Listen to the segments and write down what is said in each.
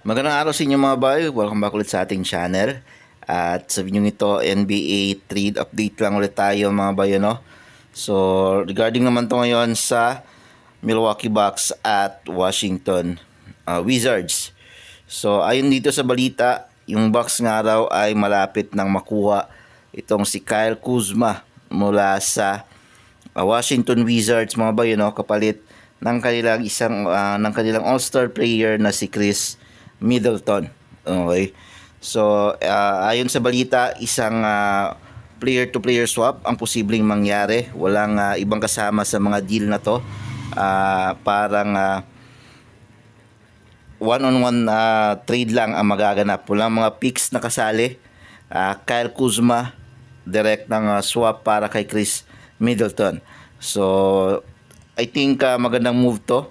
Magandang araw sa inyo mga bay. Welcome back ulit sa ating channel. At sa video ito, NBA trade update lang ulit tayo mga bay, no? So, regarding naman to ngayon sa Milwaukee Bucks at Washington uh, Wizards. So, ayon dito sa balita, yung Bucks nga raw ay malapit nang makuha itong si Kyle Kuzma mula sa uh, Washington Wizards mga bay, no? Kapalit ng kanilang isang uh, ng kanilang all-star player na si Chris Middleton. Okay. So, uh, ayon sa balita, isang uh, player-to-player swap ang posibleng mangyari. Walang uh, ibang kasama sa mga deal na to. Uh, parang uh, one-on-one uh, trade lang ang magaganap. Walang mga picks na kasali. Uh, Kyle Kuzma, direct ng uh, swap para kay Chris Middleton. So, I think uh, magandang move to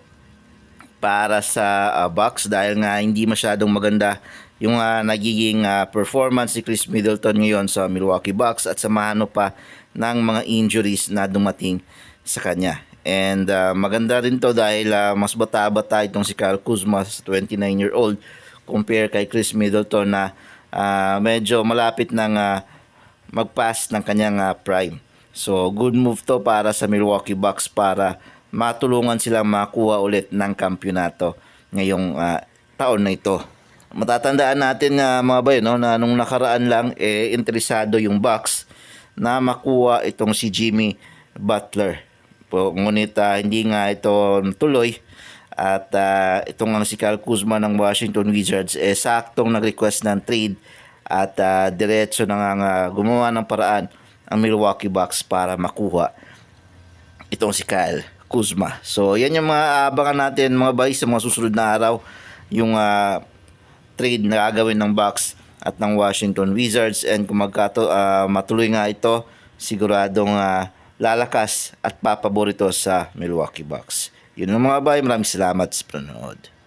para sa uh, Bucks dahil nga hindi masyadong maganda yung uh, nagiging uh, performance ni Chris Middleton ngayon sa Milwaukee Bucks at samahan pa ng mga injuries na dumating sa kanya. And uh, maganda rin to dahil uh, mas bata-bata itong si Kyle Kuzma, 29-year-old, compare kay Chris Middleton na uh, medyo malapit ng uh, mag-pass ng kanyang uh, prime. So good move to para sa Milwaukee Bucks para matulungan silang makuha ulit ng kampyonato ngayong uh, taon na ito. Matatandaan natin uh, mga bayo no, na nung nakaraan lang eh interesado yung Bucks na makuha itong si Jimmy Butler. Po, ngunit uh, hindi nga ito tuloy at uh, itong ang si Kyle Kuzma ng Washington Wizards eh saktong nag-request ng trade at uh, diretso na nga uh, gumawa ng paraan ang Milwaukee Bucks para makuha itong si Kyle Kuzma. So, yan yung mga abangan natin mga bay sa mga susunod na araw. Yung uh, trade na gagawin ng Bucks at ng Washington Wizards. And kung magkato, uh, matuloy nga ito, siguradong uh, lalakas at papaborito sa Milwaukee Bucks. Yun mga bay. Maraming salamat sa panonood.